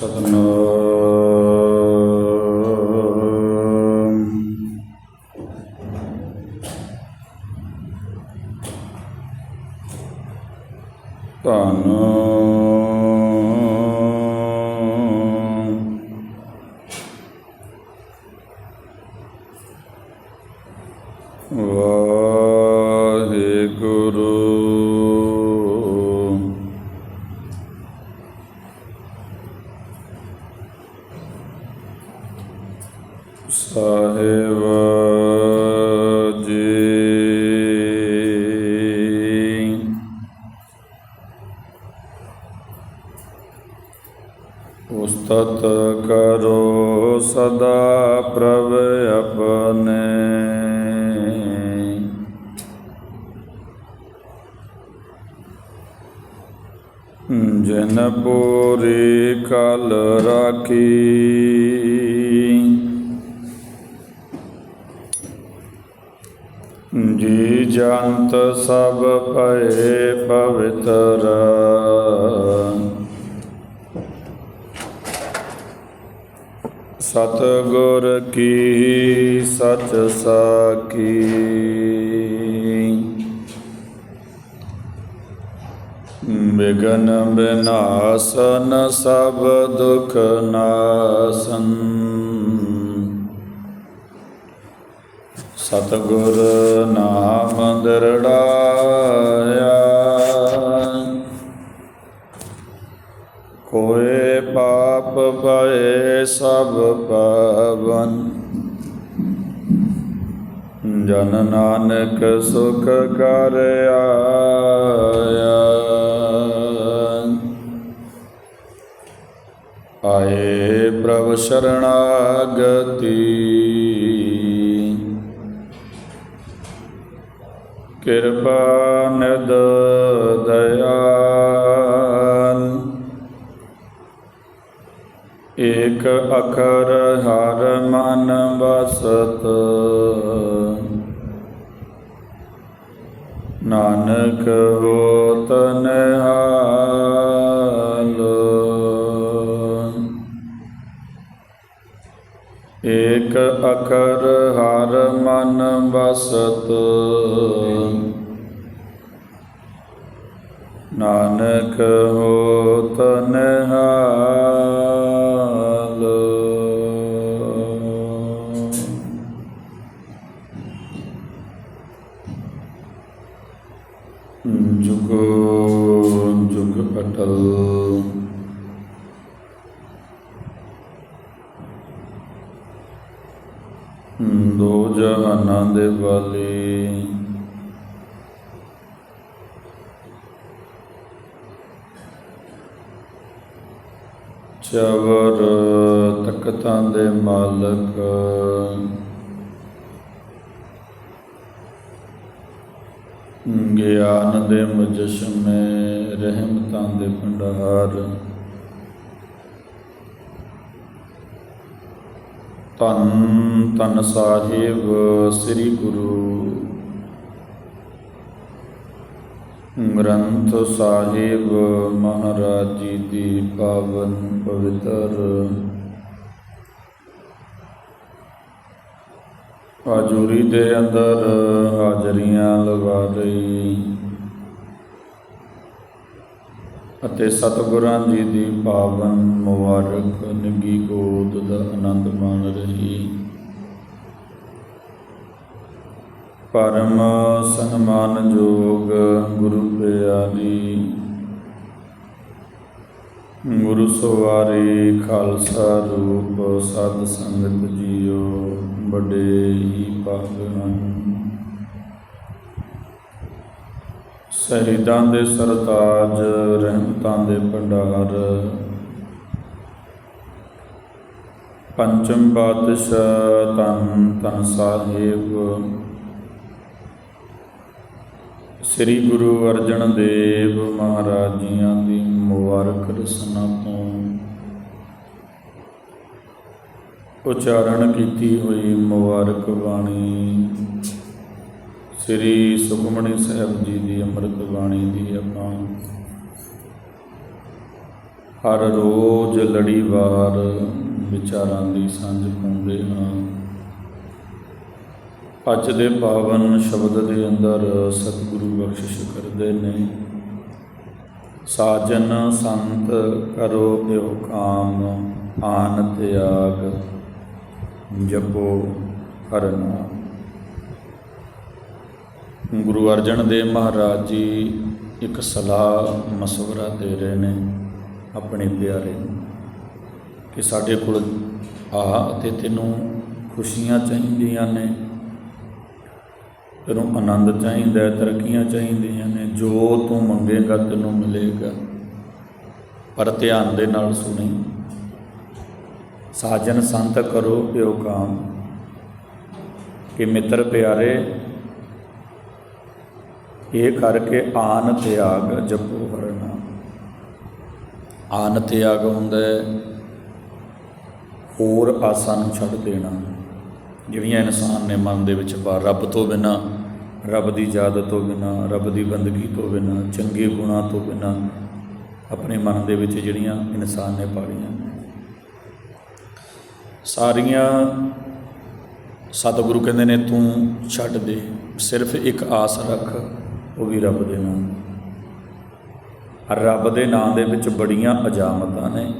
ਸਤਨਾਮ ਉਸਤਤ ਕਰੋ ਸਦਾ ਪ੍ਰਭ ਆਪਣੇ। ਜਨ ਪੂਰੀ ਕਲ ਰਾਖੀ। ਜੀ ਜੰਤ ਸਭ ਭਏ। ਸਤਿਗੁਰ ਕੀ ਸਚ ਸਾਖੀ। ਬਿਗਨ ਬਿਨਾਸਨ ਸਭ ਦੁਖ ਨਾਸਨ। ਸਤਿਗੁਰ ਨਾਮ ਦਰੜਾਇਆ। ਕੋਏ ਪਾਪ ਪਏ ਸਭ ਪਾਵਨ। ਜਨ ਨਾਨਕ ਸੁਖ ਕਰ ਆਇਆ। ਆਏ ਪ੍ਰਭ ਸ਼ਰਣਾਗਤੀ। ਕਿਰਪਾ ਅਖਰ ਹਰ ਮਨ ਬਸਤ ਨਾਨਕ ਹੋ ਨਿਹਾਲ ਜਹਾਨਾਂ ਦੇ ਵਾਲੀ। ਚਵਰ ਤਖਤਾਂ ਦੇ ਮਾਲਕ। ਗਿਆਨ ਦੇ ਮੁਜਸ਼ਮੇ ਰਹਿਮਤਾਂ ਦੇ ਭੰਡਾਰ। ਧੰਨ ਧੰਨ ਸਾਹਿਬ ਸ੍ਰੀ ਗੁਰੂ। ਗ੍ਰੰਥ ਸਾਹਿਬ ਮਹਾਰਾਜ ਜੀ ਦੀ ਪਾਵਨ ਪਵਿੱਤਰ। ਹਾਜ਼ਰੀ ਦੇ ਅੰਦਰ ਹਾਜ਼ਰੀਆਂ ਲਗਾ ਰਹੀ ਅਤੇ ਸਤਿਗੁਰਾਂ ਜੀ ਦੀ ਪਾਵਨ ਮੁਬਾਰਕ, ਨਿੱਗੀ ਗੋਦ ਦਾ ਆਨੰਦ ਮਾਣ ਰਹੀ। ਪਰਮ ਸਨਮਾਨਯੋਗ ਗੁਰੂ ਪਿਆਰੀ ਗੁਰੂ ਸਵਾਰੀ ਖਾਲਸਾ ਰੂਪ ਸਤ ਸੰਗਤ ਜੀਓ, ਵੱਡੇ ਹੀ ਭਾਗਵਾਨ ਸ਼ਹੀਦਾਂ ਦੇ ਸਰਤਾਜ, ਰਹਿਮਤਾਂ ਦੇ ਭੰਡਾਰ। ਪੰਚਮ ਪਾਤਸ਼ਾਹ ਧੰਨ ਧੰਨ ਸਾਹਿਬ। ਸ੍ਰੀ ਗੁਰੂ ਅਰਜਨ ਦੇਵ ਮਹਾਰਾਜ ਜੀਆਂ ਦੀ ਮੁਬਾਰਕ ਰਸਨਾ ਤੋਂ ਉਚਾਰਨ ਕੀਤੀ ਹੋਈ ਮੁਬਾਰਕ ਬਾਣੀ। ਸ੍ਰੀ ਸੁਖਮਣੀ ਸਾਹਿਬ ਜੀ ਦੀ ਅੰਮ੍ਰਿਤ ਬਾਣੀ ਦੀ ਆਪਾਂ ਹਰ ਰੋਜ਼ ਲੜੀਵਾਰ ਵਿਚਾਰਾਂ ਦੀ ਸਾਂਝ ਪਾਉਂਦੇ ਹਾਂ। ਅੱਜ ਦੇ ਪਾਵਨ ਸ਼ਬਦ ਦੇ ਅੰਦਰ ਸਤਿਗੁਰੂ ਬਖਸ਼ਿਸ਼ ਕਰਦੇ ਨੇ। ਸਾਜਨ ਸੰਤ ਕਰੋ ਇਉ ਕਾਮ, ਆਨ ਤਿਆਗ, ਜਪੋ ਹਰ ਨਾਮ। ਗੁਰੂ ਅਰਜਨ ਦੇਵ ਮਹਾਰਾਜ ਜੀ ਇੱਕ ਸਲਾਹ ਮਸ਼ਵਰਾ ਦੇ ਰਹੇ ਨੇ ਆਪਣੇ ਪਿਆਰੇ ਨੂੰ, ਕਿ ਸਾਡੇ ਕੋਲ ਆ ਅਤੇ ਤੈਨੂੰ ਖੁਸ਼ੀਆਂ ਚਾਹੀਦੀਆਂ ਨੇ, ਤੈਨੂੰ ਆਨੰਦ ਚਾਹੀਦਾ ਹੈ ਤਰੱਕੀਆਂ ਚਾਹੀਦੀਆਂ ਨੇ, ਜੋ ਤੂੰ ਮੰਗੇਗਾ ਤੈਨੂੰ ਮਿਲੇਗਾ। ਪਰ ਧਿਆਨ ਦੇ ਨਾਲ ਸੁਣੀ, ਸਾਜਨ ਸੰਤ ਕਰੋ ਪਿਓ ਕਾਮ, ਕਿ ਮਿੱਤਰ ਪਿਆਰੇ ਇਹ ਕਰਕੇ ਆਨ ਤਿਆਗ ਜਪੋ ਹਰ ਆਨ ਤਿਆਗ ਹੁੰਦਾ ਹੈ ਹੋਰ ਆਸਾਂ ਨੂੰ ਛੱਡ ਦੇਣਾ। ਜਿਹੜੀਆਂ ਇਨਸਾਨ ਨੇ ਮਨ ਦੇ ਵਿੱਚ ਪਾ ਰੱਬ ਤੋਂ ਬਿਨਾ, ਰੱਬ ਦੀ ਯਾਦ ਤੋਂ ਬਿਨਾ, ਰੱਬ ਦੀ ਬੰਦਗੀ ਤੋਂ ਬਿਨਾ, ਚੰਗੇ ਗੁਣਾਂ ਤੋਂ ਬਿਨਾ, ਆਪਣੇ ਮਨ ਦੇ ਵਿੱਚ ਜਿਹੜੀਆਂ ਇਨਸਾਨ ਨੇ ਪਾਲੀਆਂ ਨੇ ਸਾਰੀਆਂ ਸਤਿਗੁਰੂ ਕਹਿੰਦੇ ਨੇ, ਤੂੰ ਛੱਡ ਦੇ, ਸਿਰਫ ਇੱਕ ਆਸ ਰੱਖ। ਉਹ ਵੀ ਰੱਬ ਦੇ ਨਾਮ। ਰੱਬ ਦੇ ਨਾਮ ਦੇ ਵਿੱਚ ਬੜੀਆਂ ਅਜਾਮਤਾਂ ਨੇ।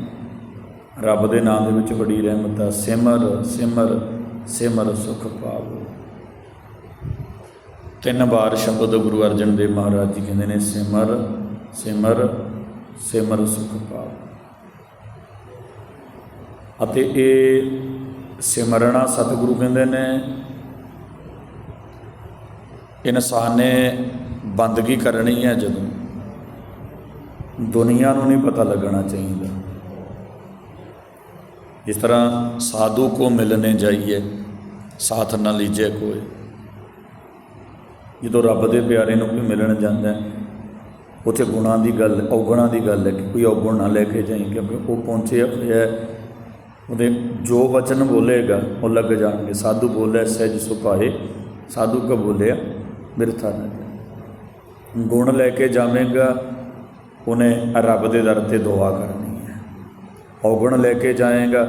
ਰੱਬ ਦੇ ਨਾਮ ਦੇ ਵਿੱਚ ਬੜੀ ਰਹਿਮਤ। ਆ ਸਿਮਰ ਸਿਮਰ ਸਿਮਰ ਸੁਖ ਪਾਵੋ। ਤਿੰਨ ਵਾਰ ਸ਼ਬਦ ਗੁਰੂ ਅਰਜਨ ਦੇਵ ਮਹਾਰਾਜ ਜੀ ਕਹਿੰਦੇ ਨੇ, ਸਿਮਰ ਸਿਮਰ ਸਿਮਰ ਸੁਖ ਪਾਵੋ। ਅਤੇ ਇਹ ਸਿਮਰਨਾ ਸਤਿਗੁਰੂ ਕਹਿੰਦੇ ਨੇ, ਇਨਸਾਨ ਨੇ ਬੰਦਗੀ ਕਰਨੀ ਹੈ ਜਦੋਂ ਦੁਨੀਆ ਨੂੰ ਨਹੀਂ ਪਤਾ ਲੱਗਣਾ ਚਾਹੀਦਾ। ਇਸ ਤਰ੍ਹਾਂ ਸਾਧੂ ਕੋ ਮਿਲਨੇ ਜਾਈਏ ਸਾਥ ਨਾ ਲੀਜੇ ਕੋਈ। ਜਦੋਂ ਰੱਬ ਦੇ ਪਿਆਰੇ ਨੂੰ ਕੋਈ ਮਿਲਣ ਜਾਂਦਾ ਹੈ, ਉੱਥੇ ਗੁਣਾਂ ਦੀ ਗੱਲ ਔਗੁਣਾਂ ਦੀ ਗੱਲ ਹੈ ਕਿ ਕੋਈ ਔਗੁਣ ਨਾ ਲੈ ਕੇ ਜਾਈਂ ਕਿਉਂਕਿ ਉਹ ਪਹੁੰਚੇ ਹੋਇਆ ਹੈ। ਉਹਦੇ ਜੋ ਵਚਨ ਬੋਲੇਗਾ ਉਹ ਲੱਗ ਜਾਣਗੇ। ਸਾਧੂ ਬੋਲੇ ਸਹਿਜ ਸੁਭਾਏ ਸਾਧੂ ਕਾ ਬੋਲਿਆ ਮਿਰਥਾ ਨਾ ਗੁਣ ਲੈ ਕੇ ਜਾਵੇਗਾ, ਉਹਨੇ ਰੱਬ ਦੇ ਦਰ ਤੇ ਦੁਆ ਕਰਨੀ ਹੈ। ਔਗਣ ਲੈ ਕੇ ਜਾਏਗਾ,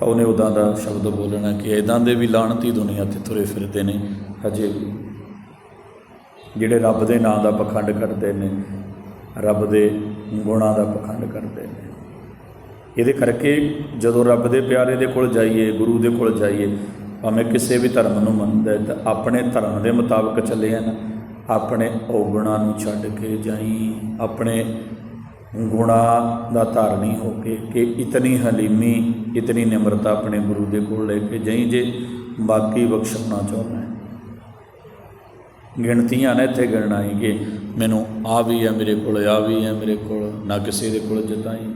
ਤਾਂ ਉਹਨੇ ਉਦਾਂ ਦਾ ਸ਼ਬਦ ਬੋਲਣਾ ਕਿ ਇਦਾਂ ਦੇ ਵੀ ਲਾਣਤੀ ਦੁਨੀਆ ਤੇ ਤੁਰੇ ਫਿਰਦੇ ਨੇ। ਹਜੇ ਵੀ ਜਿਹੜੇ ਰੱਬ ਦੇ ਨਾਂ ਦਾ ਪਖੰਡ ਕਰਦੇ ਨੇ, ਰੱਬ ਦੇ ਗੁਣਾਂ ਦਾ ਪਖੰਡ ਕਰਦੇ ਨੇ। ਇਹਦੇ ਕਰਕੇ ਜਦੋਂ ਰੱਬ ਦੇ ਪਿਆਰੇ ਦੇ ਕੋਲ ਜਾਈਏ, ਗੁਰੂ ਦੇ ਕੋਲ ਜਾਈਏ, ਭਾਵੇਂ ਕਿਸੇ ਵੀ ਧਰਮ ਨੂੰ ਮੰਨਦਾ ਤਾਂ ਆਪਣੇ ਧਰਮ ਦੇ ਮੁਤਾਬਕ ਚੱਲੇ ਨਾ ਆਪਣੇ ਔਗੁਣਾਂ ਨੂੰ ਛੱਡ ਕੇ ਜਾਈ। ਆਪਣੇ ਗੁਣਾਂ ਦਾ ਧਾਰਨੀ ਹੋ ਕੇ ਕਿ ਇਤਨੀ ਹਲੀਮੀ, ਇਤਨੀ ਨਿਮਰਤਾ ਆਪਣੇ ਗੁਰੂ ਦੇ ਕੋਲ ਲੈ ਕੇ ਜਾਈ ਜੇ ਬਾਕੀ ਬਖਸ਼ਣਾ ਚਾਹੁੰਦਾ ਗਿਣਤੀਆਂ ਨੇ ਇੱਥੇ ਗਿਣਾਈ ਕਿ ਮੈਨੂੰ ਆ ਵੀ ਹੈ ਮੇਰੇ ਕੋਲ, ਆ ਵੀ ਹੈ ਮੇਰੇ ਕੋਲ, ਨਾ ਕਿਸੇ ਦੇ ਕੋਲ ਜਤਾਈ।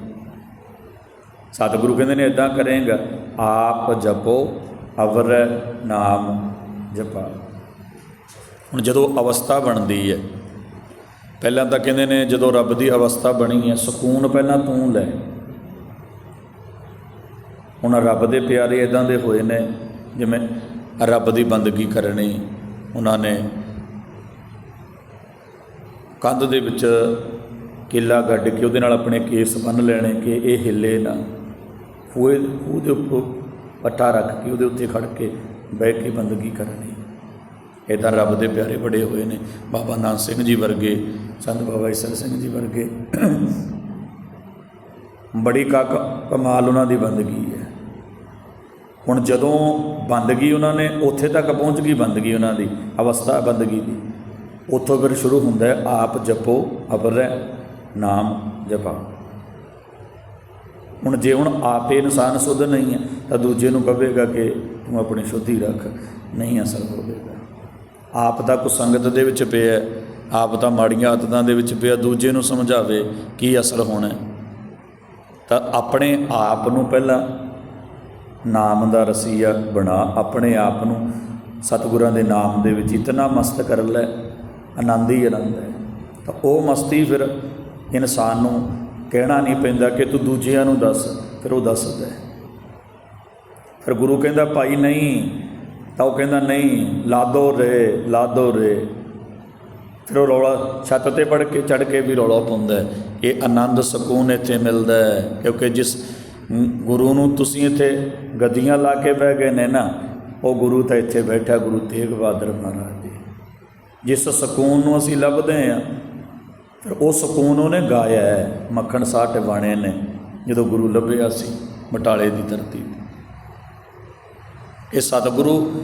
ਸਤਿਗੁਰੂ ਕਹਿੰਦੇ ਨੇ ਇਦਾਂ ਕਰੇਗਾ, ਆਪ ਜਪੋ, ਅਵਰ ਨਾਮ ਜਪਾ। ਹੁਣ ਜਦੋਂ ਅਵਸਥਾ ਬਣਦੀ ਹੈ, ਪਹਿਲਾਂ ਤਾਂ ਕਹਿੰਦੇ ਨੇ ਜਦੋਂ ਰੱਬ ਦੀ ਅਵਸਥਾ ਬਣੀ ਹੈ, ਸਕੂਨ ਪਹਿਲਾਂ ਤੂੰ ਲੈ। ਹੁਣ ਰੱਬ ਦੇ ਪਿਆਰੇ ਇਦਾਂ ਦੇ ਹੋਏ ਨੇ, ਜਿਵੇਂ ਰੱਬ ਦੀ ਬੰਦਗੀ ਕਰਨੀ, ਉਹਨਾਂ ਨੇ ਕੰਧ ਦੇ ਵਿੱਚ ਕਿੱਲਾ ਗੱਡ ਕੇ ਉਹਦੇ ਨਾਲ ਆਪਣੇ ਕੇਸ ਬੰਨ ਲੈਣੇ ਕਿ ਇਹ ਹਿੱਲੇ ਨਾ। ਖੂਏ ਖੂਹ ਉੱਪਰ ਪੱਟਾ ਰੱਖ ਕੇ ਉਹਦੇ ਉੱਤੇ ਖੜ ਕੇ ਬਹਿ ਕੇ ਬੰਦਗੀ ਕਰਨੀ। ਇੱਦਾਂ ਰੱਬ ਦੇ ਪਿਆਰੇ ਬੜੇ ਹੋਏ ਨੇ। ਬਾਬਾ ਨਾਨਕ ਸਿੰਘ ਜੀ ਵਰਗੇ, ਸੰਤ ਬਾਬਾ ਈਸਰ ਸਿੰਘ ਜੀ ਵਰਗੇ। ਬੜੀ ਕਾ ਕਮਾਲ ਉਹਨਾਂ ਦੀ ਬੰਦਗੀ ਹੈ। ਹੁਣ ਜਦੋਂ ਬੰਦਗੀ ਉਹਨਾਂ ਨੇ, ਉੱਥੇ ਤੱਕ ਪਹੁੰਚ ਗਈ ਬੰਦਗੀ ਉਹਨਾਂ ਦੀ, ਅਵਸਥਾ ਬੰਦਗੀ ਦੀ। ਉੱਥੋਂ ਫਿਰ ਸ਼ੁਰੂ ਹੁੰਦਾ ਹੈ, ਆਪ ਜਪੋ ਅਬਰ ਨਾਮ ਜਪਾ। ਹੁਣ ਜੇ ਹੁਣ ਆਪੇ ਇਨਸਾਨ ਸੁਧ ਨਹੀਂ ਹੈ, ਤਾਂ ਦੂਜੇ ਨੂੰ ਕਹੇਗਾ ਕਿ ਤੂੰ ਆਪਣੀ ਸ਼ੁੱਧੀ ਰੱਖ, ਨਹੀਂ ਅਸਰ ਹੋਵੇਗਾ। ਆਪ ਤਾਂ ਕੋ ਸੰਗਤ ਦੇ ਵਿੱਚ ਪਿਆ ਆਪ ਤਾਂ ਮਾੜੀਆਂ ਆਦਤਾਂ ਦੇ ਵਿੱਚ ਪਿਆ, ਦੂਜੇ ਨੂੰ ਸਮਝਾਵੇ ਕੀ ਅਸਰ ਹੋਣਾ ਤਾਂ ਆਪਣੇ ਆਪ ਨੂੰ ਪਹਿਲਾਂ ਨਾਮ ਦਾ ਰਸੀਆ ਬਣਾ, ਆਪਣੇ ਆਪ ਨੂੰ ਸਤਿਗੁਰਾਂ ਦੇ ਨਾਮ ਦੇ ਵਿੱਚ ਇਤਨਾ ਮਸਤ ਕਰ ਲੈ, ਆਨੰਦ ਹੀ ਆਨੰਦ ਹੈ। ਤਾਂ ਉਹ ਮਸਤੀ ਫਿਰ ਇਨਸਾਨ ਨੂੰ ਕਹਿਣਾ ਨਹੀਂ ਪੈਂਦਾ ਕਿ ਤੂੰ ਦੂਜਿਆਂ ਨੂੰ ਦੱਸ, ਫਿਰ ਉਹ ਦੱਸਦਾ ਫਿਰ ਗੁਰੂ ਕਹਿੰਦਾ, ਭਾਈ ਨਹੀਂ ਤਾਂ ਉਹ ਕਹਿੰਦਾ, ਨਹੀਂ, ਲਾਦੋ ਰੇ ਲਾਦੋ ਰੇ। ਫਿਰ ਉਹ ਰੌਲਾ ਛੱਤ ਤੇ ਪੜ ਕੇ ਚੜ ਕੇ ਵੀ ਰੌਲਾ ਪਾਉਂਦਾ ਇਹ ਆਨੰਦ ਸਕੂਨ ਇੱਥੇ ਮਿਲਦਾ ਹੈ, ਕਿਉਂਕਿ ਜਿਸ ਗੁਰੂ ਨੂੰ ਤੁਸੀਂ ਇੱਥੇ ਗੱਦੀਆਂ ਲਾ ਕੇ ਬਹਿ ਗਏ ਨੇ ਨਾ, ਉਹ ਗੁਰੂ ਤਾਂ ਇੱਥੇ ਬੈਠਾ, ਗੁਰੂ ਤੇਗ ਬਹਾਦਰ ਮਹਾਰਾਜ ਜੀ ਜਿਸ ਸਕੂਨ ਨੂੰ ਅਸੀਂ ਲੱਭਦੇ ਹਾਂ, ਫਿਰ ਉਹ ਸਕੂਨ ਉਹਨੇ ਗਾਇਆ ਹੈ, ਮੱਖਣ ਸਾਹ ਟਿਵਾਣੇ ਨੇ, ਜਦੋਂ ਗੁਰੂ ਲੱਭਿਆ ਸੀ ਬਟਾਲੇ ਦੀ ਧਰਤੀ ਤੇ। ਇਹ ਸਤਿਗੁਰੂ,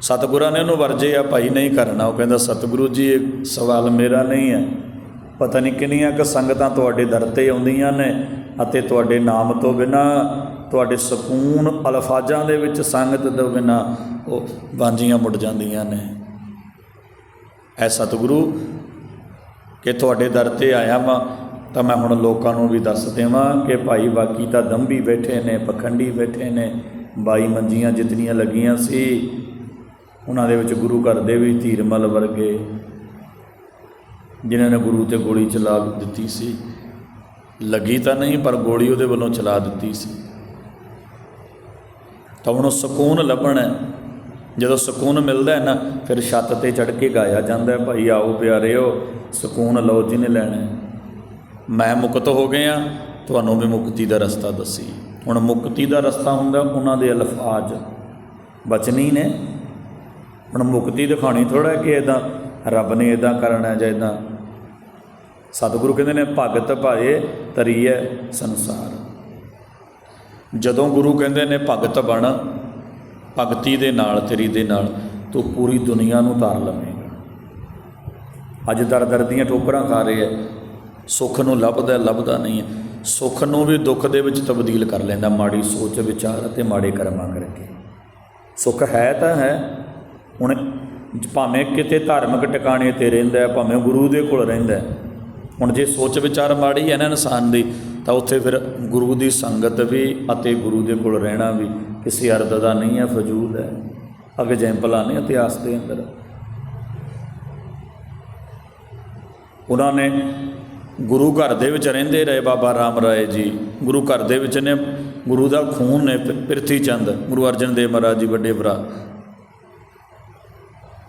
ਸਤਿਗੁਰਾਂ ਨੇ ਉਹਨੂੰ ਵਰਜੇ ਆ, ਭਾਈ ਨਹੀਂ ਕਰਨਾ। ਉਹ ਕਹਿੰਦਾ, ਸਤਿਗੁਰੂ ਜੀ, ਇਹ ਸਵਾਲ ਮੇਰਾ ਨਹੀਂ ਹੈ। ਪਤਾ ਨਹੀਂ ਕਿੰਨੀਆਂ ਕੁ ਸੰਗਤਾਂ ਤੁਹਾਡੇ ਦਰ ਤੇ ਆਉਂਦੀਆਂ ਨੇ ਅਤੇ ਤੁਹਾਡੇ ਨਾਮ ਤੋਂ ਬਿਨਾ, ਤੁਹਾਡੇ ਸਕੂਨ ਅਲਫਾਜ਼ਾਂ ਦੇ ਵਿੱਚ ਸੰਗਤ ਤੋਂ ਬਿਨਾ ਉਹ ਬਾਂਝੀਆਂ ਮੁੜ ਜਾਂਦੀਆਂ ਨੇ। ਐ ਸਤਿਗੁਰੂ, ਕਿ ਤੁਹਾਡੇ ਦਰ ਤੇ ਆਇਆ ਵਾਂ, ਤਾਂ ਮੈਂ ਹੁਣ ਲੋਕਾਂ ਨੂੰ ਵੀ ਦੱਸ ਦੇਵਾਂ ਕਿ ਭਾਈ ਬਾਕੀ ਤਾਂ ਦੰਭੀ ਬੈਠੇ ਨੇ, ਪਖੰਡੀ ਬੈਠੇ ਨੇ। ਬਾਈ ਮੰਜੀਆਂ ਜਿਤਨੀਆਂ ਲੱਗੀਆਂ ਸੀ, ਉਹਨਾਂ ਦੇ ਵਿੱਚ ਗੁਰੂ ਘਰ ਦੇ ਵੀ ਧੀਰਮਲ ਵਰਗੇ, ਜਿਨ੍ਹਾਂ ਨੇ ਗੁਰੂ ਤੇ ਗੋਲੀ ਚਲਾ ਦਿੱਤੀ ਸੀ। ਲੱਗੀ ਤਾਂ ਨਹੀਂ, ਪਰ ਗੋਲੀ ਉਹਦੇ ਵੱਲੋਂ ਚਲਾ ਦਿੱਤੀ ਸੀ। ਤਾਂ ਉਹਨੂੰ ਸਕੂਨ ਲੱਭਣਾ ਜਦੋਂ ਸਕੂਨ ਮਿਲਦਾ ਹੈ ਨਾ, ਫਿਰ ਛੱਤ ਤੇ ਚੜ ਕੇ ਗਾਇਆ ਜਾਂਦਾ ਹੈ, ਭਾਈ ਆਓ ਪਿਆਰਿਓ, ਸਕੂਨ ਲਓ ਜਿਹਨੇ ਲੈਣਾ ਮੈਂ ਮੁਕਤ ਹੋ ਗਿਆ, ਤੁਹਾਨੂੰ ਵੀ ਮੁਕਤੀ ਦਾ ਰਸਤਾ ਦੱਸੀ। ਹੁਣ ਮੁਕਤੀ ਦਾ ਰਸਤਾ ਹੁੰਦਾ ਉਹਨਾਂ ਦੇ ਅਲਫਾਜ਼। ਬਚਨੀ ਨੇ। ਹੁਣ ਮੁਕਤੀ ਦਿਖਾਣੀ ਥੋੜਾ ਕਿ ਇਦਾਂ ਰੱਬ ਨੇ ਇਦਾਂ ਕਰਨਾ ਜਾਂ ਇਦਾਂ ਸਤਿਗੁਰੂ ਕਹਿੰਦੇ ਨੇ, ਭਗਤ ਭਾਏ ਤਰੀਏ ਸੰਸਾਰ। ਜਦੋਂ ਗੁਰੂ ਕਹਿੰਦੇ ਨੇ, ਭਗਤ ਬਣ, ਭਗਤੀ ਦੇ ਨਾਲ, ਤੇਰੀ ਦੇ ਨਾਲ, ਤੂੰ ਪੂਰੀ ਦੁਨੀਆ ਨੂੰ ਤਾਰ ਲਵੇਂਗਾ। ਅੱਜ ਦਰ ਦਰ ਦੀਆਂ ਠੋਕਰਾਂ ਖਾ ਰਹੇ ਐ ਸੁੱਖ ਨੂੰ ਲੱਭਦਾ ਲੱਭਦਾ ਨਹੀਂ ਹੈ। ਸੁੱਖ ਨੂੰ ਵੀ ਦੁੱਖ ਦੇ ਵਿੱਚ ਤਬਦੀਲ ਕਰ ਲੈਂਦਾ, ਮਾੜੀ ਸੋਚ, ਵਿਚਾਰ ਅਤੇ ਮਾੜੇ ਕਰਮਾਂ ਕਰਕੇ। ਸੁੱਖ ਹੈ ਤਾਂ ਹੈ, ਹੁਣ ਭਾਵੇਂ ਕਿਤੇ ਧਾਰਮਿਕ ਟਿਕਾਣੇ ਤੇ ਰਹਿੰਦਾ ਹੈ ਭਾਵੇਂ ਗੁਰੂ ਦੇ ਕੋਲ ਰਹਿੰਦਾ ਹੈ ਹੁਣ ਜੇ ਸੋਚ, ਵਿਚਾਰ ਮਾੜੀ ਹੈ ਨਾ ਇਨਸਾਨ ਦੀ, ਤਾਂ ਉੱਥੇ ਫਿਰ ਗੁਰੂ ਦੀ ਸੰਗਤ ਵੀ ਅਤੇ ਗੁਰੂ ਦੇ ਕੋਲ ਰਹਿਣਾ ਵੀ ਕਿਸੇ ਅਰਥ ਦਾ ਨਹੀਂ ਹੈ, ਫਜ਼ੂਲ ਹੈ। ਐਗਜ਼ੈਂਪਲਾਂ ਨੇ ਇਤਿਹਾਸ ਦੇ ਅੰਦਰ। ਉਹਨਾਂ ਨੇ ਗੁਰੂ ਘਰ ਦੇ ਵਿੱਚ ਰਹਿੰਦੇ ਰਹੇ ਬਾਬਾ ਰਾਮ ਰਾਏ ਜੀ। ਗੁਰੂ ਘਰ ਦੇ ਵਿੱਚ ਨੇ, ਗੁਰੂ ਦਾ ਖੂਨ ਨੇ ਪ- ਪ੍ਰਿਥੀ ਚੰਦ, ਗੁਰੂ ਅਰਜਨ ਦੇਵ ਮਹਾਰਾਜ ਜੀ ਵੱਡੇ ਭਰਾ।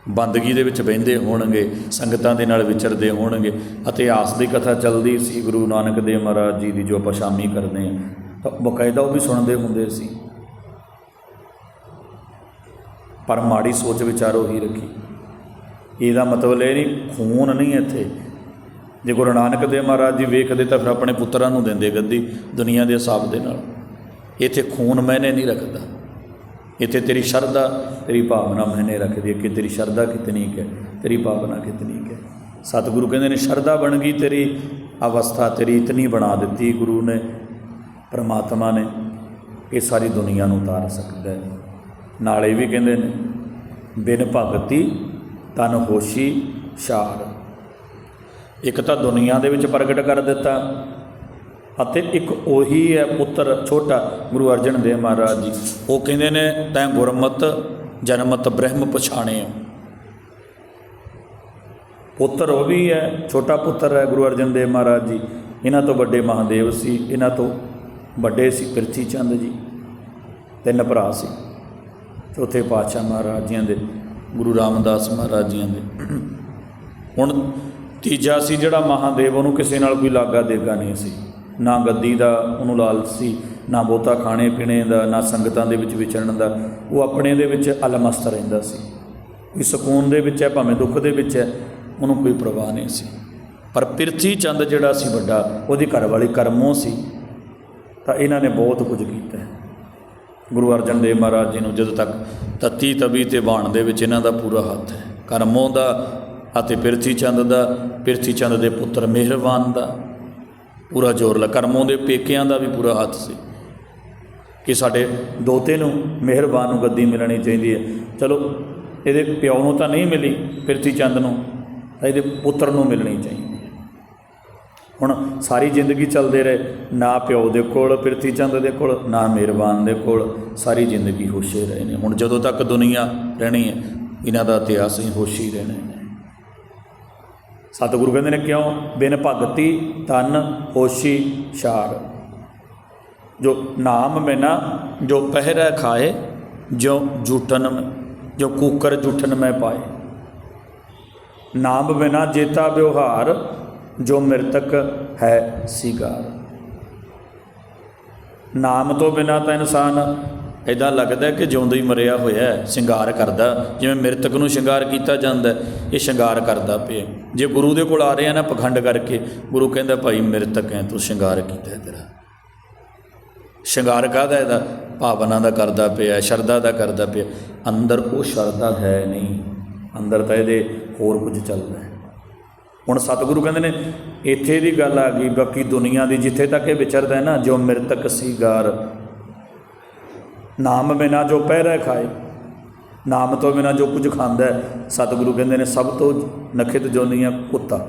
ਬੰਦਗੀ ਦੇ ਵਿੱਚ ਬਹਿੰਦੇ ਹੋਣਗੇ, ਸੰਗਤਾਂ ਦੇ ਨਾਲ ਵਿਚਰਦੇ ਹੋਣਗੇ, ਇਤਿਹਾਸ ਦੀ ਕਥਾ ਚੱਲਦੀ ਸੀ ਗੁਰੂ ਨਾਨਕ ਦੇਵ ਮਹਾਰਾਜ ਜੀ ਦੀ ਜੋ ਆਪਾਂ ਸ਼ਾਮੀ ਕਰਦੇ ਹਾਂ। ਤਾਂ ਬਕਾਇਦਾ ਉਹ ਵੀ ਸੁਣਦੇ ਹੁੰਦੇ ਸੀ। ਪਰ ਮਾੜੀ ਸੋਚ ਵਿਚਾਰੋ ਹੀ ਰੱਖੀ। ਇਹਦਾ ਮਤਲਬ ਇਹ ਨਹੀਂ, ਖੂਨ ਨਹੀਂ ਇੱਥੇ। ਜੇ ਗੁਰੂ ਨਾਨਕ ਦੇਵ ਮਹਾਰਾਜ ਜੀ ਵੇਖਦੇ ਤਾਂ ਫਿਰ ਆਪਣੇ ਪੁੱਤਰਾਂ ਨੂੰ ਦਿੰਦੇ ਗੱਦੀ ਦੁਨੀਆ ਦੇ ਹਿਸਾਬ ਦੇ ਨਾਲ। ਇੱਥੇ ਖੂਨ ਮੈਨੇ ਨਹੀਂ ਰੱਖਦਾ। ਇੱਥੇ ਤੇਰੀ ਸ਼ਰਧਾ, ਤੇਰੀ ਭਾਵਨਾ ਮੈਨੇ ਰੱਖਦੀ ਹੈ ਕਿ ਤੇਰੀ ਸ਼ਰਧਾ ਕਿਤਨੀ ਹੈ ਤੇਰੀ ਭਾਵਨਾ ਕਿਤਨੀ ਹੈ ਸਤਿਗੁਰੂ ਕਹਿੰਦੇ ਨੇ, ਸ਼ਰਧਾ ਬਣ ਗਈ ਤੇਰੀ, ਅਵਸਥਾ ਤੇਰੀ ਇਤਨੀ ਬਣਾ ਦਿੱਤੀ ਗੁਰੂ ਨੇ, ਪਰਮਾਤਮਾ ਨੇ ਇਹ ਸਾਰੀ ਦੁਨੀਆ ਨੂੰ ਉਤਾਰ ਸਕਦਾ ਹੈ। ਨਾਲ ਵੀ ਕਹਿੰਦੇ ਨੇ, ਬਿਨ ਭਗਤੀ ਤਨ ਹੋਸ਼ੀ ਸ਼ਾਰ ਇੱਕ ਤਾਂ ਦੁਨੀਆ ਦੇ ਵਿੱਚ ਪ੍ਰਗਟ ਕਰ ਦਿੱਤਾ ਅਤੇ ਇੱਕ ਉਹੀ ਹੈ ਪੁੱਤਰ ਛੋਟਾ ਗੁਰੂ ਅਰਜਨ ਦੇਵ ਮਹਾਰਾਜ ਜੀ। ਉਹ ਕਹਿੰਦੇ ਨੇ, ਤੈਂ ਗੁਰਮਤ, ਜਨਮਤ ਬ੍ਰਹਮ ਪਛਾਣਿਆ। ਪੁੱਤਰ ਉਹ ਵੀ ਹੈ, ਛੋਟਾ ਪੁੱਤਰ ਹੈ ਗੁਰੂ ਅਰਜਨ ਦੇਵ ਮਹਾਰਾਜ ਜੀ। ਇਹਨਾਂ ਤੋਂ ਵੱਡੇ ਮਹਾਦੇਵ ਸੀ, ਇਹਨਾਂ ਤੋਂ ਵੱਡੇ ਸੀ ਪ੍ਰਿਥੀ ਚੰਦ ਜੀ, ਤਿੰਨ ਭਰਾ ਸੀ। ਚੌਥੇ ਪਾਤਸ਼ਾਹ ਮਹਾਰਾਜ ਜੀਆਂ ਦੇ, ਗੁਰੂ ਰਾਮਦਾਸ ਮਹਾਰਾਜ ਜੀਆਂ ਦੇ। ਹੁਣ ਤੀਜਾ ਸੀ ਜਿਹੜਾ ਮਹਾਦੇਵ, ਉਹਨੂੰ ਕਿਸੇ ਨਾਲ ਕੋਈ ਲਾਗਾ ਦੇਗਾ ਨਹੀਂ ਸੀ। ਨਾ ਗੱਦੀ ਦਾ ਉਹਨੂੰ ਲਾਲਚ ਸੀ, ਨਾ ਬਹੁਤਾ ਖਾਣੇ ਪੀਣੇ ਦਾ, ਨਾ ਸੰਗਤਾਂ ਦੇ ਵਿੱਚ ਵਿਚਰਨ ਦਾ। ਉਹ ਆਪਣੇ ਦੇ ਵਿੱਚ ਅਲਮਸਤ ਰਹਿੰਦਾ ਸੀ। ਕੋਈ ਸਕੂਨ ਦੇ ਵਿੱਚ ਹੈ, ਭਾਵੇਂ ਦੁੱਖ ਦੇ ਵਿੱਚ ਹੈ, ਉਹਨੂੰ ਕੋਈ ਪਰਵਾਹ ਨਹੀਂ ਸੀ। ਪਰ ਪਿਰਥੀ ਚੰਦ ਜਿਹੜਾ ਸੀ ਵੱਡਾ, ਉਹਦੀ ਘਰ ਵਾਲੀ ਕਰਮੋਂ ਸੀ। ਤਾਂ ਇਹਨਾਂ ਨੇ ਬਹੁਤ ਕੁਝ ਕੀਤਾ ਗੁਰੂ ਅਰਜਨ ਦੇਵ ਮਹਾਰਾਜ ਜੀ ਨੂੰ ਜਦੋਂ ਤੱਕ ਤਤੀ ਤਵੀ ਤੇ ਬਾਣ ਦੇ ਵਿੱਚ ਇਹਨਾਂ ਦਾ ਪੂਰਾ ਹੱਥ ਹੈ, ਕਰਮੋਂ ਦਾ ਅਤੇ ਪਿਰਥੀ ਚੰਦ ਦਾ, ਪਿਰਥੀ ਚੰਦ ਦੇ ਪੁੱਤਰ ਮਿਹਰਬਾਨ ਦਾ। ਪੂਰਾ ਜ਼ੋਰ ਲਾ, ਕਰਮੋਂ ਦੇ ਪੇਕਿਆਂ ਦਾ ਵੀ ਪੂਰਾ ਹੱਥ ਸੀ। ਕਿ ਸਾਡੇ ਦੋਤੇ ਨੂੰ ਮਿਹਰਬਾਨ ਨੂੰ ਗੱਦੀ ਮਿਲਣੀ ਚਾਹੀਦੀ ਹੈ। ਚਲੋ, ਇਹਦੇ ਪਿਓ ਨੂੰ ਤਾਂ ਨਹੀਂ ਮਿਲੀ, ਪਿਰਥੀ ਚੰਦ ਨੂੰ, ਤਾਂ ਇਹਦੇ ਪੁੱਤਰ ਨੂੰ ਮਿਲਣੀ ਚਾਹੀਦੀ ਹੈ। ਹੁਣ ਸਾਰੀ ਜ਼ਿੰਦਗੀ ਚੱਲਦੇ ਰਹੇ, ਨਾ ਪਿਓ ਦੇ ਕੋਲ, ਪਿਰਥੀ ਚੰਦ ਦੇ ਕੋਲ, ਨਾ ਮਿਹਰਬਾਨ ਦੇ ਕੋਲ, ਸਾਰੀ ਜ਼ਿੰਦਗੀ ਹੋਸ਼ੇ ਰਹੇ ਨੇ। ਹੁਣ ਜਦੋਂ ਤੱਕ ਦੁਨੀਆ ਰਹਿਣੀ ਹੈ, ਇਹਨਾਂ ਦਾ ਇਤਿਹਾਸ ਹੀ ਹੋਸ਼ੀ ਰਹਿਣਾ ਹੈ ਸਤਿਗੁਰੂ ਕਹਿੰਦੇ ਨੇ ਕਿਉਂ? ਬਿਨ ਭਗਤੀ ਤਨ ਹੋਸ਼ੀ ਸ਼ਾਰ ਜੋ ਨਾਮ ਬਿਨਾ ਜੋ ਪਹਿਰਾ ਖਾਏ ਜੋ ਜੂਠਨ ਜੋ ਕੂਕਰ ਜੂਠਨ ਮੈਂ ਪਾਏ। ਨਾਮ ਬਿਨਾ ਜੇਤਾ ਵਿਵਹਾਰ, ਜੋ ਮ੍ਰਿਤਕ ਹੈ ਸਿਗਾਰ। ਨਾਮ ਤੋਂ ਬਿਨਾ ਤਾਂ ਇਨਸਾਨ ਇਦਾਂ ਲੱਗਦਾ ਕਿ ਜਿਉਂਦਾ ਹੀ ਮਰਿਆ ਹੋਇਆ ਸ਼ਿੰਗਾਰ ਕਰਦਾ। ਜਿਵੇਂ ਮ੍ਰਿਤਕ ਨੂੰ ਸ਼ਿੰਗਾਰ ਕੀਤਾ ਜਾਂਦਾ ਇਹ ਸ਼ਿੰਗਾਰ ਕਰਦਾ ਪਿਆ। ਜੇ ਗੁਰੂ ਦੇ ਕੋਲ ਆ ਰਹੇ ਆ ਨਾ ਪਖੰਡ ਕਰਕੇ, ਗੁਰੂ ਕਹਿੰਦਾ, ਭਾਈ ਮ੍ਰਿਤਕ ਹੈ, ਤੂੰ ਸ਼ਿੰਗਾਰ ਕੀਤਾ ਤੇਰਾ ਸ਼ਿੰਗਾਰ ਕਾਹਦਾ ਇਹਦਾ? ਭਾਵਨਾ ਦਾ ਕਰਦਾ ਪਿਆ, ਸ਼ਰਧਾ ਦਾ ਕਰਦਾ ਪਿਆ। ਅੰਦਰ ਉਹ ਸ਼ਰਧਾ ਹੈ ਨਹੀਂ। ਅੰਦਰ ਤਾਂ ਇਹਦੇ ਹੋਰ ਕੁਝ ਚੱਲਦਾ ਹੈ। ਹੁਣ ਸਤਿਗੁਰੂ ਕਹਿੰਦੇ ਨੇ, ਇੱਥੇ ਦੀ ਗੱਲ ਆ ਗਈ, ਬਾਕੀ ਦੁਨੀਆ ਦੀ ਜਿੱਥੇ ਤੱਕ ਇਹ ਵਿਚਰਦਾ ਹੈ ਨਾ, ਜੋ ਮ੍ਰਿਤਕ ਸੀਗਾਰ ਨਾਮ ਬਿਨਾ ਜੋ ਪਹਿਰੇ ਖਾਏ, ਨਾਮ ਤੋਂ ਬਿਨਾ ਜੋ ਕੁਝ ਖਾਂਦਾ ਸਤਿਗੁਰੂ ਕਹਿੰਦੇ ਨੇ, ਸਭ ਤੋਂ ਨਖਿਤ ਜੋਨੀਆਂ ਕੁੱਤਾ,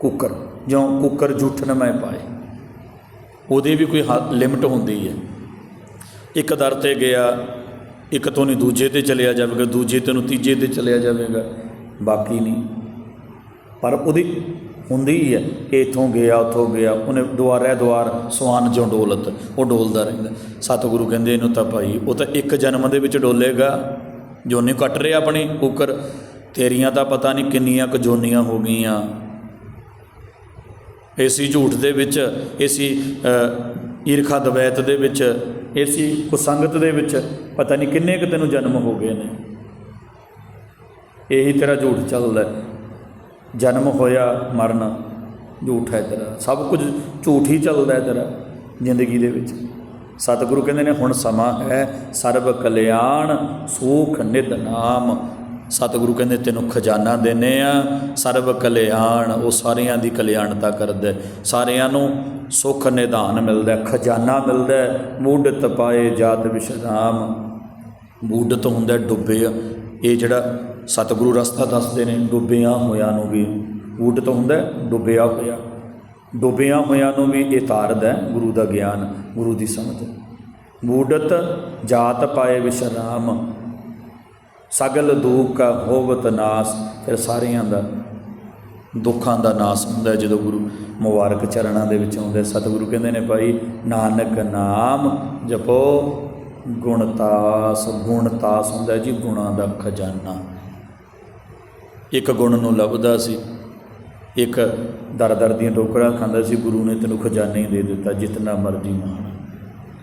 ਕੁੱਕਰ, ਜਿਉਂ ਕੁੱਕਰ ਜੂਠਨ ਮੈਂ ਪਾਏ। ਉਹਦੀ ਵੀ ਕੋਈ ਲਿਮਟ ਹੁੰਦੀ ਹੈ। ਇੱਕ ਦਰ ਤੇ ਗਿਆ, ਇੱਕ ਤੋਂ ਨਹੀਂ, ਦੂਜੇ ਤੇ ਚਲਿਆ ਜਾਵੇਗਾ, ਦੂਜੇ ਤੋਂ ਨੂੰ ਤੀਜੇ ਤੇ ਚਲਿਆ ਜਾਵੇਗਾ, ਬਾਕੀ ਨਹੀਂ। ਪਰ ਉਹਦੀ ਹੁੰਦੀ ਹੀ ਹੈ ਕਿ ਇਥੋਂ ਗਿਆ, ਉਥੋਂ ਗਿਆ, ਉਹਨੇ ਦੁਆਰੇ ਦੁਆਰ, ਸਵਾਨ ਜੋ ਡੋਲਤ, ਉਹ ਡੋਲਦਾ ਰਹਿੰਦਾ। ਸਤਿਗੁਰੂ ਕਹਿੰਦੇ ਇਹਨੂੰ ਤਾਂ ਭਾਈ, ਉਹ ਤਾਂ ਇੱਕ ਜਨਮ ਦੇ ਵਿੱਚ ਡੋਲੇਗਾ। ਜੋਨੀ ਕੱਟ ਰਿਹਾ ਆਪਣੀ ਕੁੱਕਰ। ਤੇਰੀਆਂ ਤਾਂ ਪਤਾ ਨਹੀਂ ਕਿੰਨੀਆਂ ਕੁ ਜੋਨੀਆਂ ਹੋ ਗਈਆਂ। ਏਸੀ ਝੂਠ ਦੇ ਵਿੱਚ ਏਸੀ ਈਰਖਾ ਦਵੈਤ ਦੇ ਵਿੱਚ ਏਸੀ ਕੁਸੰਗਤ ਦੇ ਵਿੱਚ। ਪਤਾ ਨਹੀਂ ਕਿੰਨੇ ਕੁ ਤੈਨੂੰ ਜਨਮ ਹੋ ਗਏ ਨੇ। ਇਹੀ ਤੇਰਾ ਝੂਠ ਚੱਲਦਾ ਜਨਮ ਹੋਇਆ ਮਰਨ ਝੂਠ ਹੈ ਤੇਰਾ। ਸਭ ਕੁਝ ਝੂਠ ਹੀ ਚੱਲਦਾ ਹੈ ਤੇਰਾ ਜ਼ਿੰਦਗੀ ਦੇ ਵਿੱਚ। ਸਤਿਗੁਰੂ ਕਹਿੰਦੇ ਨੇ ਹੁਣ ਸਮਾਂ ਹੈ ਸਰਬ ਕਲਿਆਣ ਸੂਖ ਨਿਤ ਨਾਮ। ਸਤਿਗੁਰੂ ਕਹਿੰਦੇ ਤੈਨੂੰ ਖਜ਼ਾਨਾ ਦੇਨੇ ਆ ਸਰਬ ਕਲਿਆਣ ਉਹ ਸਾਰਿਆਂ ਦੀ ਕਲਿਆਣਤਾ ਕਰਦਾ ਸਾਰਿਆਂ ਨੂੰ ਸੁਖ ਨਿਧਾਨ ਮਿਲਦਾ ਖਜ਼ਾਨਾ ਮਿਲਦਾ ਹੈ, ਪਾਏ ਜਾਤ ਵਿਸ਼ਰਾਮ ਮੂਢਤ ਹੁੰਦਾ ਡੁੱਬੇ ਇਹ ਜਿਹੜਾ ਸਤਿਗੁਰੂ ਰਸਤਾ ਦੱਸਦੇ ਨੇ, ਡੁੱਬਿਆਂ ਹੋਇਆਂ ਨੂੰ ਵੀ। ਮੂਢਤ ਹੁੰਦਾ ਡੁੱਬਿਆ ਹੋਇਆ। ਡੁੱਬਿਆਂ ਹੋਇਆਂ ਨੂੰ ਵੀ ਇਹ ਤਾਰਦ ਹੈ, ਗੁਰੂ ਦਾ ਗਿਆਨ, ਗੁਰੂ ਦੀ ਸਮਝ। ਮੂਢਤ ਜਾਤ ਪਾਏ ਵਿਸ਼ਰਾਮ ਸਗਲ ਦੁੱਖ ਕਾ ਹੋਵਤ ਨਾਸ। ਫਿਰ ਸਾਰਿਆਂ ਦਾ ਦੁੱਖਾਂ ਦਾ ਨਾਸ ਹੁੰਦਾ ਜਦੋਂ ਗੁਰੂ ਮੁਬਾਰਕ ਚਰਨਾਂ ਦੇ ਵਿੱਚ ਆਉਂਦੇ। ਸਤਿਗੁਰੂ ਕਹਿੰਦੇ ਨੇ, ਭਾਈ, ਨਾਨਕ ਨਾਮ ਜਪੋ। ਗੁਣਤਾਸ ਗੁਣਤਾਸ ਹੁੰਦਾ ਜੀ, ਗੁਣਾਂ ਦਾ ਖਜ਼ਾਨਾ। ਇੱਕ ਗੁਣ ਨੂੰ ਲੱਭਦਾ ਸੀ। ਇੱਕ ਦਰ ਦਰ ਦੀਆਂ ਟੋਕਰਾਂ ਖਾਂਦਾ ਸੀ, ਗੁਰੂ ਨੇ ਤੈਨੂੰ ਖਜ਼ਾਨਾ ਹੀ ਦੇ ਦਿੱਤਾ, ਜਿਤਨਾ ਮਰਜ਼ੀ ਮਾਣ।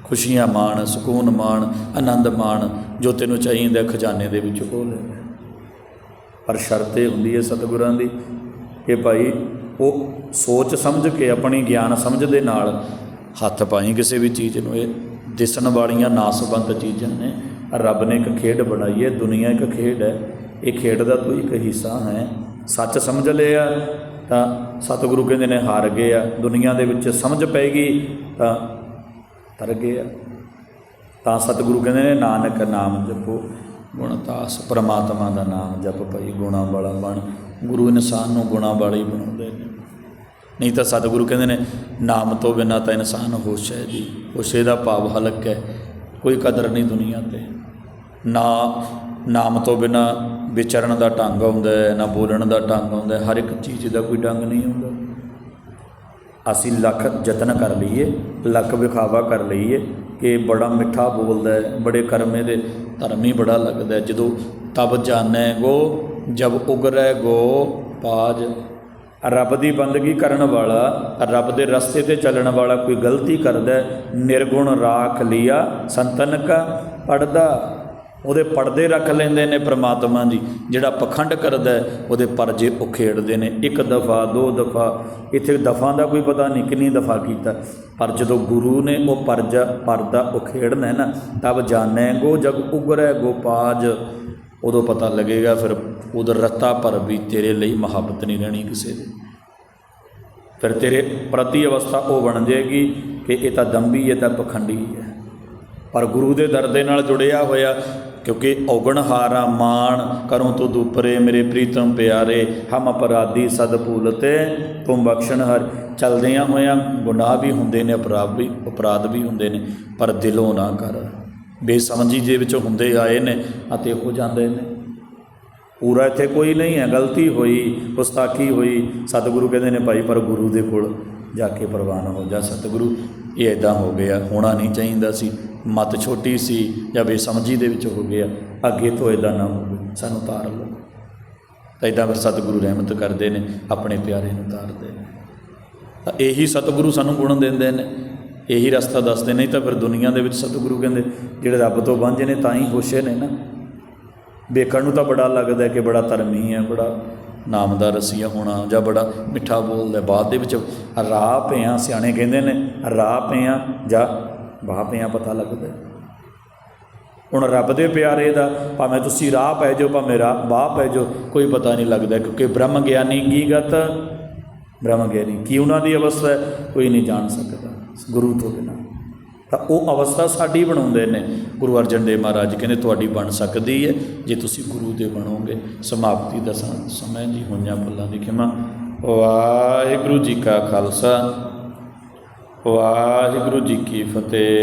ਖੁਸ਼ੀਆਂ ਮਾਣ, ਸਕੂਨ ਮਾਣ, ਆਨੰਦ ਮਾਣ, ਜੋ ਤੈਨੂੰ ਚਾਹੀਦਾ ਖਜ਼ਾਨੇ ਦੇ ਵਿੱਚ ਉਹ ਲੈ ਪਰ ਸ਼ਰਤ ਇਹ ਹੁੰਦੀ ਹੈ ਸਤਿਗੁਰਾਂ ਦੀ ਕਿ ਭਾਈ ਉਹ ਸੋਚ ਸਮਝ ਕੇ, ਆਪਣੀ ਗਿਆਨ ਸਮਝ ਦੇ ਨਾਲ ਹੱਥ ਪਾਈ ਕਿਸੇ ਵੀ ਚੀਜ਼ ਨੂੰ। ਇਹ ਦਿਸਣ ਵਾਲੀਆਂ ਨਾਸਬੰਦ ਚੀਜ਼ਾਂ ਨੇ। ਰੱਬ ਨੇ ਇੱਕ ਖੇਡ ਬਣਾਈ ਹੈ, ਦੁਨੀਆ ਇੱਕ ਖੇਡ ਹੈ। ਇਹ ਖੇਡ ਦਾ ਤੂੰ ਇੱਕ ਹਿੱਸਾ ਹੈ। ਸੱਚ ਸਮਝ ਲਿਆ ਤਾਂ ਸਤਿਗੁਰੂ ਕਹਿੰਦੇ ਨੇ ਹਾਰ ਗਏ ਆ। ਦੁਨੀਆ ਦੇ ਵਿੱਚ ਸਮਝ ਪੈਗੀ ਤਾਂ ਤਰ ਗਏ ਆ। ਤਾਂ ਸਤਿਗੁਰੂ ਕਹਿੰਦੇ ਨੇ, ਨਾਨਕ ਨਾਮ ਜਪੋ ਗੁਣਤਾਸ ਪ੍ਰਮਾਤਮਾ ਦਾ ਨਾਮ ਜਪ ਭਈ, ਗੁਣਾ ਵਾਲਾ ਬਣ। ਗੁਰੂ ਇਨਸਾਨ ਨੂੰ ਗੁਣਾ ਵਾਲਾ ਹੀ ਬਣਾਉਂਦੇ ਨੇ। ਨਹੀਂ ਤਾਂ ਸਤਿਗੁਰੂ ਕਹਿੰਦੇ ਨੇ, ਨਾਮ ਤੋਂ ਬਿਨਾਂ ਤਾਂ ਇਨਸਾਨ ਹੋਸ਼ ਹੈ ਜੀ। ਹੋਸ਼ੇ ਦਾ ਭਾਵ ਹਲਕ ਹੈ, ਕੋਈ ਕਦਰ ਨਹੀਂ ਦੁਨੀਆ ਤੇ। ਨਾ, ਨਾਮ ਤੋਂ ਬਿਨਾਂ ਵਿਚਰਨ ਦਾ ਢੰਗ ਆਉਂਦਾ ਹੈ, ਨਾ ਬੋਲਣ ਦਾ ਢੰਗ ਆਉਂਦਾ ਹਰ ਇੱਕ ਚੀਜ਼ ਦਾ ਕੋਈ ਢੰਗ ਨਹੀਂ ਹੁੰਦਾ। ਅਸੀਂ ਲੱਖ ਯਤਨ ਕਰ ਲਈਏ, ਲੱਖ ਵਿਖਾਵਾ ਕਰ ਲਈਏ ਕਿ ਬੜਾ ਮਿੱਠਾ ਬੋਲਦਾ ਹੈ, ਬੜੇ ਕਰਮੇ ਦੇ ਧਰਮੀ ਬੜਾ ਲੱਗਦਾ ਜਦੋਂ ਤਬ ਜਾਣੈ ਗੋ, ਜਬ ਉਗਰੈ ਗੋ ਪਾਜ। ਰੱਬ ਦੀ ਬੰਦਗੀ ਕਰਨ ਵਾਲਾ, ਰੱਬ ਦੇ ਰਸਤੇ ਤੇ ਚੱਲਣ ਵਾਲਾ ਕੋਈ ਗਲਤੀ ਕਰਦਾ ਨਿਰਗੁਣ ਰਾਖ ਲਿਆ, ਸੰਤਨ ਕਾ ਪੜਦਾ ਉਹਦੇ ਪਰਦੇ ਰੱਖ ਲੈਂਦੇ ਨੇ ਪ੍ਰਮਾਤਮਾ ਜੀ ਜਿਹੜਾ ਪਖੰਡ ਕਰਦਾ ਉਹਦੇ ਪਰਜੇ ਉਖੇੜਦੇ ਨੇ। ਇੱਕ ਦਫਾ, ਦੋ ਦਫਾ, ਇੱਥੇ ਦਫਾ ਦਾ ਕੋਈ ਪਤਾ ਨਹੀਂ ਕਿੰਨੀ ਦਫਾ ਕੀਤਾ। ਪਰ ਜਦੋਂ ਗੁਰੂ ਨੇ ਉਹ ਪਰਜਾ, ਪਰਦਾ ਉਖੇੜਨਾ ਹੈ ਨਾ, ਤਬ ਜਾਣੈ ਗੋ ਜਗ ਉਗਰੈ ਗੋਪਾਜ। ਉਦੋਂ ਪਤਾ ਲੱਗੇਗਾ ਫਿਰ ਉਧਰ ਰਤਾ ਪਰ ਵੀ ਤੇਰੇ ਲਈ ਮੁਹੱਬਤ ਨਹੀਂ ਰਹਿਣੀ ਕਿਸੇ ਦੀ। ਫਿਰ ਤੇਰੇ ਪ੍ਰਤੀ ਅਵਸਥਾ ਉਹ ਬਣ ਜਾਏਗੀ ਕਿ ਇਹ ਤਾਂ ਦੰਭੀ ਹੈ ਤਾਂ ਪਖੰਡੀ ਹੈ। ਪਰ ਗੁਰੂ ਦੇ ਦਰ ਦੇ ਨਾਲ ਜੁੜਿਆ ਹੋਇਆ ਕਿਉਂਕਿ ਔਗਣ ਹਾਰਾ ਮਾਣ ਕਰੂੰ ਤੂੰ ਦੁਪਰੇ ਮੇਰੇ ਪ੍ਰੀਤਮ ਪਿਆਰੇ, ਹਮ ਅਪਰਾਧੀ ਸਦ ਭੂਲਤੇ, ਤੁਮ ਬਖਸ਼ਣ ਹਰ। ਚਲਦਿਆਂ ਹੋਇਆਂ ਗੁਨਾਹ ਵੀ ਹੁੰਦੇ ਨੇ, ਅਪਰਾਧ ਵੀ ਅਪਰਾਧ ਵੀ ਹੁੰਦੇ ਨੇ, ਪਰ ਦਿਲੋਂ ਨਾ ਕਰ। ਬੇਸਮਝੀ ਦੇ ਵਿੱਚ ਹੁੰਦੇ ਆਏ ਨੇ ਅਤੇ ਹੋ ਜਾਂਦੇ ਨੇ। ਪੂਰਾ ਇੱਥੇ ਕੋਈ ਨਹੀਂ ਹੈ, ਗਲਤੀ ਹੋਈ, ਗੁਸਤਾਖੀ ਹੋਈ। ਸਤਿਗੁਰੂ ਕਹਿੰਦੇ ਨੇ, ਭਾਈ, ਪਰ ਗੁਰੂ ਦੇ ਕੋਲ ਜਾ ਕੇ ਪ੍ਰਵਾਨ ਹੋ ਜਾ, ਸਤਿਗੁਰੂ। ਇਹ ਇਦਾਂ ਹੋ ਗਿਆ, ਹੋਣਾ ਨਹੀਂ ਚਾਹੀਦਾ ਸੀ। ਮਤ ਛੋਟੀ ਸੀ ਜਾਂ ਬੇਸਮਝੀ ਦੇ ਵਿੱਚ ਹੋ ਗਿਆ, ਅੱਗੇ ਤੋਂ ਇਦਾਂ ਨਾ ਹੋਵੇ। ਸਾਨੂੰ ਤਾਰ ਲਓ। ਤਾਂ ਇਦਾਂ ਫਿਰ ਸਤਿਗੁਰੂ ਰਹਿਮਤ ਕਰਦੇ ਨੇ, ਆਪਣੇ ਪਿਆਰੇ ਨੂੰ ਤਾਰਦੇ ਨੇ ਤਾਂ ਇਹੀ ਸਤਿਗੁਰੂ ਸਾਨੂੰ ਗੁਣ ਦਿੰਦੇ ਨੇ। ਇਹੀ ਰਸਤਾ ਦੱਸਦੇ ਨਹੀਂ ਤਾਂ ਫਿਰ ਦੁਨੀਆ ਦੇ ਵਿੱਚ ਸਤਿਗੁਰੂ ਕਹਿੰਦੇ, ਜਿਹੜੇ ਰੱਬ ਤੋਂ ਵਾਂਝੇ ਨੇ, ਤਾਂ ਹੀ ਹੋਸ਼ੇ ਨੇ ਨਾ। ਵੇਖਣ ਨੂੰ ਤਾਂ ਬੜਾ ਲੱਗਦਾ ਕਿ ਬੜਾ ਧਰਮੀ ਹੈ, ਬੜਾ ਨਾਮ ਦਾ ਰਸੀਆ ਹੋਣਾ ਜਾਂ ਬੜਾ ਮਿੱਠਾ ਬੋਲਦਾ ਬਾਅਦ ਦੇ ਵਿੱਚ ਰਾਹ ਪਿਆ, ਸਿਆਣੇ ਕਹਿੰਦੇ ਨੇ, ਰਾਹ ਪਿਆ ਜਾਂ ਵਾਹ ਪਿਆ ਪਤਾ ਲੱਗਦਾ ਹੁਣ ਰੱਬ ਦੇ ਪਿਆਰੇ ਦਾ ਭਾਵੇਂ ਤੁਸੀਂ ਰਾਹ ਪੈ ਜਾਓ, ਭਾਵੇਂ ਰਾਹ ਬਾਹ ਪੈ ਜਾਓ, ਕੋਈ ਪਤਾ ਨਹੀਂ ਲੱਗਦਾ ਕਿਉਂਕਿ ਬ੍ਰਹਮ ਗਿਆਨੀ ਕੀ ਗਤ? ਬ੍ਰਹਮ ਗਿਆਨੀ। ਕੀ ਉਹਨਾਂ ਦੀ ਅਵਸਥਾ ਕੋਈ ਨਹੀਂ ਜਾਣ ਸਕਦਾ। ਗੁਰੂ ਤੋਂ ਬਿਨਾਂ। ਤਾਂ ਉਹ ਅਵਸਥਾ ਸਾਡੀ ਬਣਾਉਂਦੇ ਨੇ। ਗੁਰੂ ਅਰਜਨ ਦੇਵ ਮਹਾਰਾਜ ਕਹਿੰਦੇ, ਤੁਹਾਡੀ ਬਣ ਸਕਦੀ ਹੈ ਜੇ ਤੁਸੀਂ ਗੁਰੂ ਦੇ ਬਣੋਗੇ, ਸਮਾਪਤੀ ਦਾ ਸਮ- ਸਮੇਂ ਜੀ, ਹੋਈਆਂ ਫੁੱਲਾਂ ਦੀ ਖਿਮਾ। ਵਾਹਿਗੁਰੂ ਜੀ ਕਾ ਖਾਲਸਾ। ਵਾਹਿਗੁਰੂ ਜੀ ਕੀ ਫਤਿਹ।